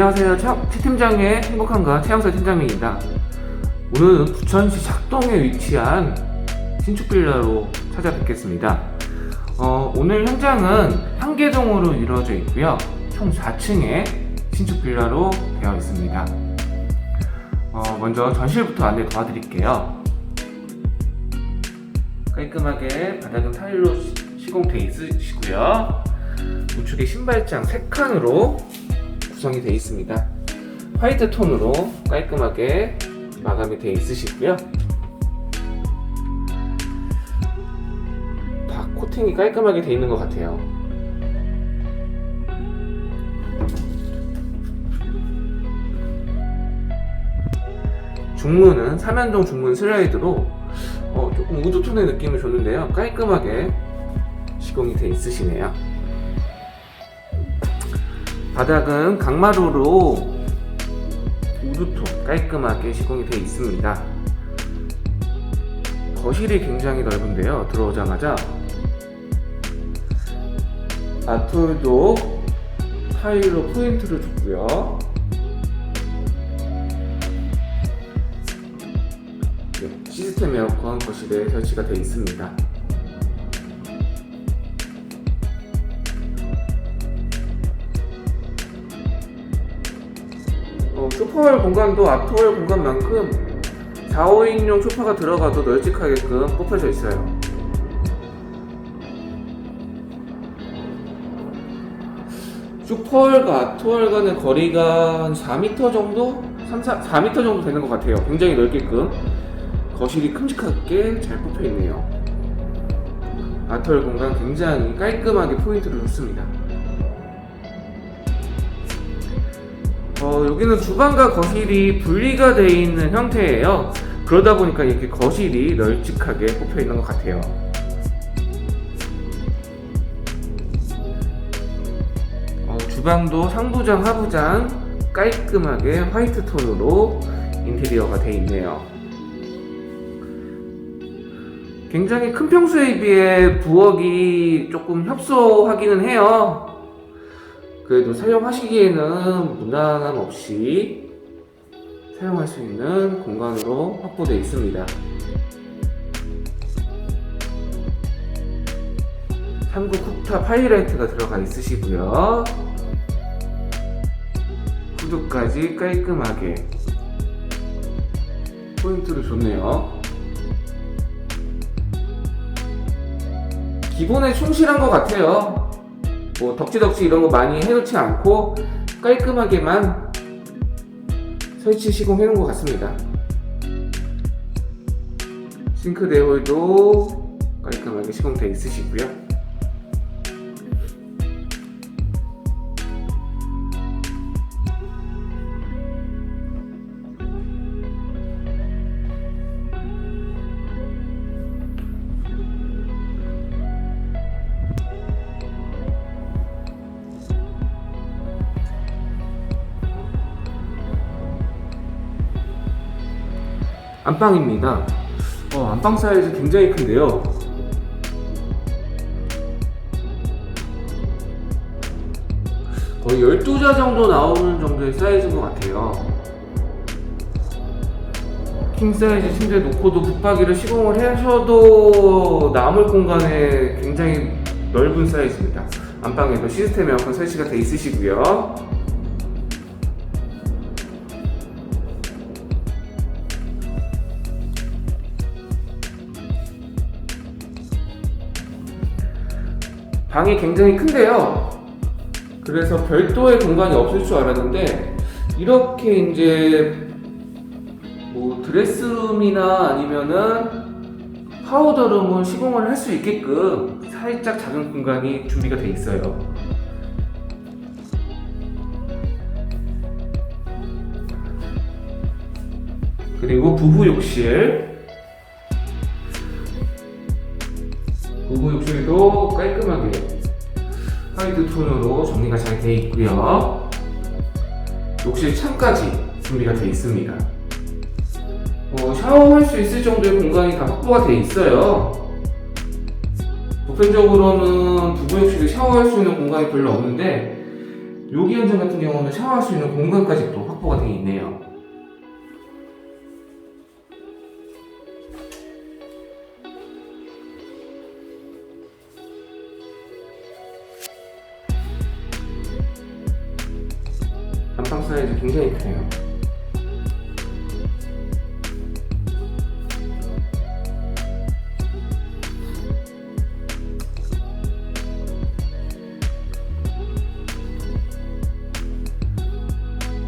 안녕하세요. 최, 최 팀장의 행복한가 최양서 팀장입니다. 오늘은 부천시 작동에 위치한 신축 빌라로 찾아뵙겠습니다. 어, 오늘 현장은 한계동으로 이루어져 있고요. 총 4층의 신축 빌라로 되어 있습니다. 어, 먼저 전실부터 안내 도와드릴게요. 깔끔하게 바닥은 타일로 시- 시공돼 있으시고요. 우측에 신발장 3칸으로 구성이 되어 있습니다. 화이트 톤으로 깔끔하게 마감이 되어 있으시고요. 다 코팅이 깔끔하게 되어 있는 것 같아요. 중문은 삼연동 중문 슬라이드로 어, 조금 우드 톤의 느낌을 줬는데요. 깔끔하게 시공이 되어 있으시네요. 바닥은 강마루로 우드톤 깔끔하게 시공이 되어 있습니다. 거실이 굉장히 넓은데요. 들어오자마자 아톨도 타일로 포인트를 줬고요. 네, 시스템 에어컨 거실에 설치가 되어 있습니다. 소파월 공간도 앞토월 공간만큼 4, 5인용 소파가 들어가도 널찍하게끔 뽑혀져 있어요. 슈퍼월과 간의 거리가 한 4m 정도? 3, 4, 4m 정도 되는 것 같아요. 굉장히 넓게끔 거실이 큼직하게 잘 뽑혀 있네요. 아토월 공간 굉장히 깔끔하게 포인트를 줬습니다. 어, 여기는 주방과 거실이 분리가 되어 있는 형태예요. 그러다 보니까 이렇게 거실이 널찍하게 뽑혀 있는 것 같아요. 어, 주방도 상부장, 하부장 깔끔하게 화이트 톤으로 인테리어가 되어 있네요. 굉장히 큰 평수에 비해 부엌이 조금 협소하기는 해요. 그래도 사용하시기에는 무난함 없이 사용할 수 있는 공간으로 확보되어 있습니다. 3구 쿡탑 하이라이트가 들어가 있으시고요. 후드까지 깔끔하게 포인트를 줬네요. 기본에 충실한 것 같아요. 뭐 덕지덕지 이런 거 많이 해놓지 않고 깔끔하게만 설치 시공해 놓은 것 같습니다. 싱크 대 홀도 깔끔하게 시공되어 있으시고요. 안방입니다. 어, 안방 사이즈 굉장히 큰데요. 거의 12자 정도 나오는 정도의 사이즈인 것 같아요. 킹 사이즈 침대 놓고도 붙박이를 시공을 하셔도 남을 공간에 굉장히 넓은 사이즈입니다. 안방에도 시스템 에어컨 설치가 돼 있으시고요. 방이 굉장히 큰데요. 그래서 별도의 공간이 없을 줄 알았는데 이렇게 이제 뭐 드레스룸이나 아니면은 파우더룸을 시공을 할 수 있게끔 살짝 작은 공간이 준비가 돼 있어요. 그리고 부부 욕실 부부 욕실도 깔끔하게 화이트 톤으로 정리가 잘 되어 있고요. 욕실 창까지 준비가 되어 있습니다. 어, 샤워할 수 있을 정도의 공간이 다 확보가 되어 있어요. 보편적으로는 부부 욕실에 샤워할 수 있는 공간이 별로 없는데 여기 현장 같은 경우는 샤워할 수 있는 공간까지 또 확보가 되어 있네요. 사이즈 굉장히 크네요.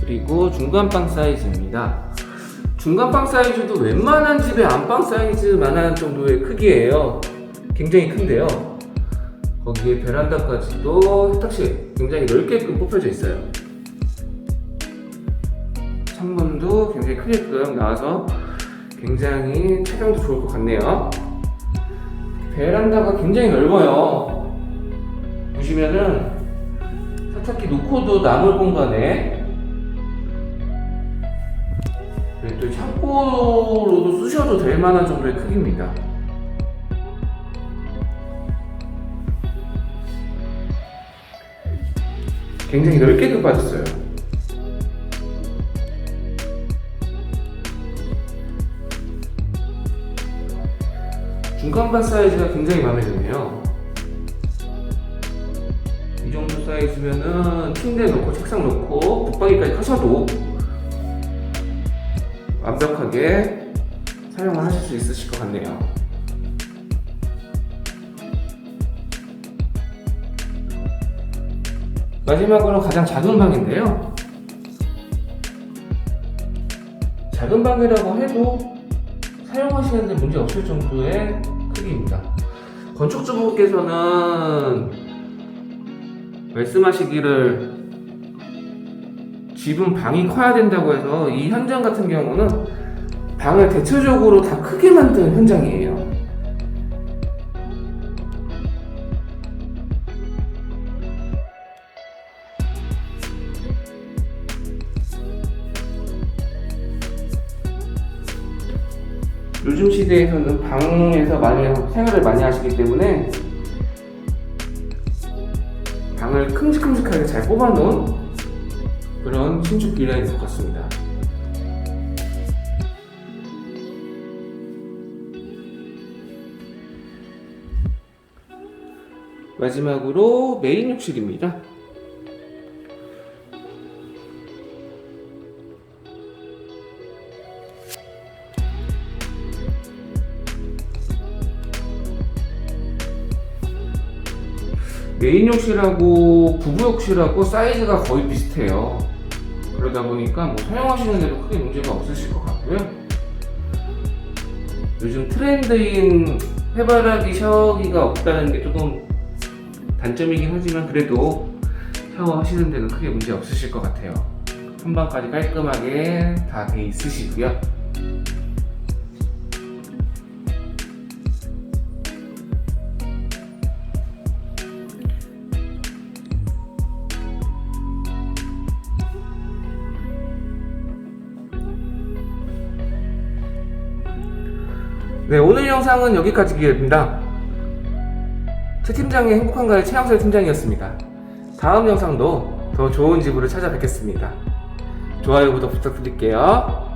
그리고 중간방 사이즈입니다. 중간방 사이즈도 웬만한 집의 안방 사이즈만한 정도의 크기예요. 굉장히 큰데요. 거기에 베란다까지도 세탁실 굉장히 넓게끔 뽑혀져 있어요. 창문도 굉장히 크게끔 나와서 굉장히 촬영도 좋을 것 같네요. 베란다가 굉장히 넓어요. 보시면은 세탁기 놓고도 남을 공간에 또 창고로도 쓰셔도 될 만한 정도의 크기입니다. 굉장히 넓게 빠졌어요. 중간반 사이즈가 굉장히 마음에 드네요. 이 정도 사이즈면은 침대 놓고 책상 놓고 붙박이까지 하셔도 완벽하게 사용을 하실 수 있으실 것 같네요. 마지막으로 가장 작은 방인데요. 작은 방이라고 해도 사용하시는데 문제 없을 정도의 크기입니다. 건축주분께서는 말씀하시기를 집은 방이 커야 된다고 해서 이 현장 같은 경우는 방을 대체적으로 다 크게 만든 현장이에요. 요즘 시대에서는 방에서 많이 생활을 많이 하시기 때문에 방을 큼직큼직하게 잘 뽑아놓은 그런 신축 빌라인 것 같습니다. 마지막으로 메인 욕실입니다. 메인 욕실하고 부부 욕실하고 사이즈가 거의 비슷해요. 그러다 보니까 뭐 사용하시는 데도 크게 문제가 없으실 것 같고요. 요즘 트렌드인 해바라기 샤워기가 없다는 게 조금 단점이긴 하지만 그래도 샤워하시는 데는 크게 문제 없으실 것 같아요. 선반까지 깔끔하게 다 돼 있으시고요. 네, 오늘 영상은 여기까지입니다. 최 팀장의 행복한가요? 최양설 팀장이었습니다. 다음 영상도 더 좋은 집으로 찾아뵙겠습니다. 좋아요, 구독 부탁드릴게요.